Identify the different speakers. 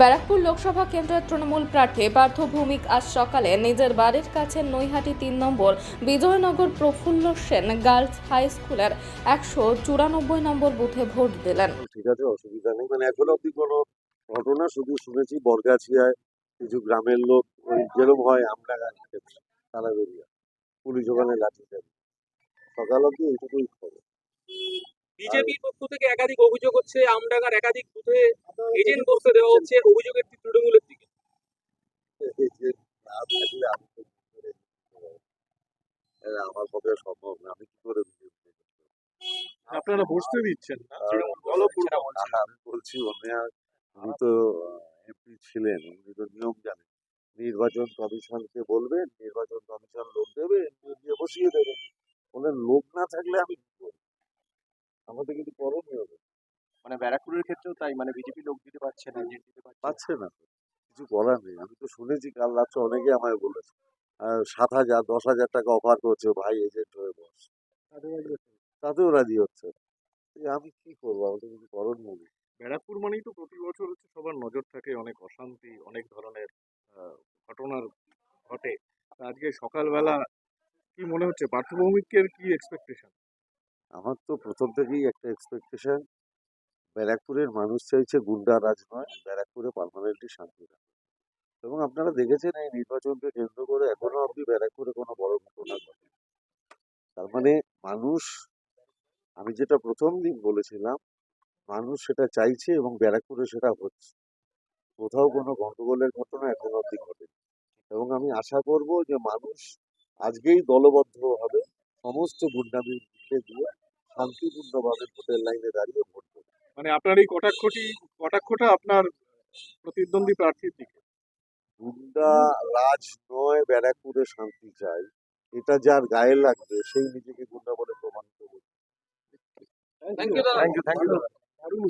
Speaker 1: ব্যারাকপুর লোকসভা কেন্দ্রের তৃণমূল প্রার্থী পার্থ ভৌমিক আজ সকালে নিজের বাড়ির কাছে নৈহাটি তিন নম্বর বিজয়নগর প্রফুল্ল সেন গার্লস হাই স্কুলের একশো চুরানব্বই নম্বর বুথে ভোট দিলেন।
Speaker 2: ঠিক আছে, অসুবিধা নেই। মানে এখনও অব্দি কোনো ঘটনা, শুধু শুনেছি বরগাছিয়ায় কিছু গ্রামের লোক ওই যেরকম হয় আমরা তারা বেরিয়ে পুলিশ ওখানে লাঠি দেবে সকাল অব্দি এইটুকুই খবর।
Speaker 3: বিজেপির পক্ষ থেকে একাধিক অভিযোগ হচ্ছে আমডাঙ্গার একাধিক বুথে এজেন্ট বসতে দেওয়া হচ্ছে অভিযোগের তৃণমূলের দিকে।
Speaker 2: আমার পক্ষে সম্ভব না? আমি কি করে
Speaker 4: আপনারা বসতে দিচ্ছেন না।
Speaker 2: আমি বলছি উনি তো এমপি ছিলেন উনি তো নিয়ম জানেন। নির্বাচন কমিশনকে বলবেন নির্বাচন কমিশন লোক দেবে নিয়ে বসিয়ে দেবেন বলেন লোক না থাকলে আমি আমাদের কিন্তু করণীয় হবে।
Speaker 4: মানে ব্যারাকপুরের ক্ষেত্রেও তাই মানে বিজেপি লোক দিতে পারছে না এজেন্ট দিতে পারছে না।
Speaker 2: কিছু বলার নেই। আমি তো শুনেছি কাল রাত্রে অনেকে আমায় বলেছে সাত হাজার দশ হাজার টাকা অফার করছে ভাই এজেন্ট হয়ে বস। তাতেও রাজি হচ্ছে। আমি কি করব? আমাদের কিছু করণীয় নেই।
Speaker 4: ব্যারাকপুর মানেই তো প্রতি বছর হচ্ছে সবার নজর থাকে অনেক অশান্তি অনেক ধরনের ঘটনার ঘটে। আজকে সকালবেলা কি মনে হচ্ছে? পার্থভৌমিকের কি এক্সপেকটেশন
Speaker 2: আমার তো প্রথম থেকেই একটা এক্সপেকটেশন ব্যারাকপুরের মানুষ চাইছে গুন্ডা রাজ নয়, ব্যারাকপুরে পার্মানেন্টলি শান্তি এবং আপনারা দেখেছেন এই নির্বাচনকে কেন্দ্র করে এখনও অবধি ব্যারাকপুরে কোনো বড় ঘটনা ঘটে তার মানে মানুষ, আমি যেটা প্রথম দিন বলেছিলাম, মানুষ সেটা চাইছে এবং ব্যারাকপুরে সেটা হচ্ছে। কোথাও কোনো গন্ডগোলের ঘটনা এখনও অবধি ঘটেনি। এবং আমি আশা করব যে মানুষ আজকেই দলবদ্ধ হবে, সমস্ত গুন্ডামি মুছে দিয়ে শান্তিপূর্ণভাবে ভোটের লাইনে দাঁড়িয়ে ভোট দেবে।
Speaker 4: মানে আপনার এই কটাক্ষটি কটাক্ষটা আপনার প্রতিদ্বন্দ্বী প্রার্থীর দিকে?
Speaker 2: গুন্ডা রাজ নয় ব্যারাকপুরে শান্তি চাই। এটা যার গায়ে লাগবে সেই নিজেকে গুন্ডা বলে প্রমাণ করবে।
Speaker 3: Thank you
Speaker 4: thank you thank you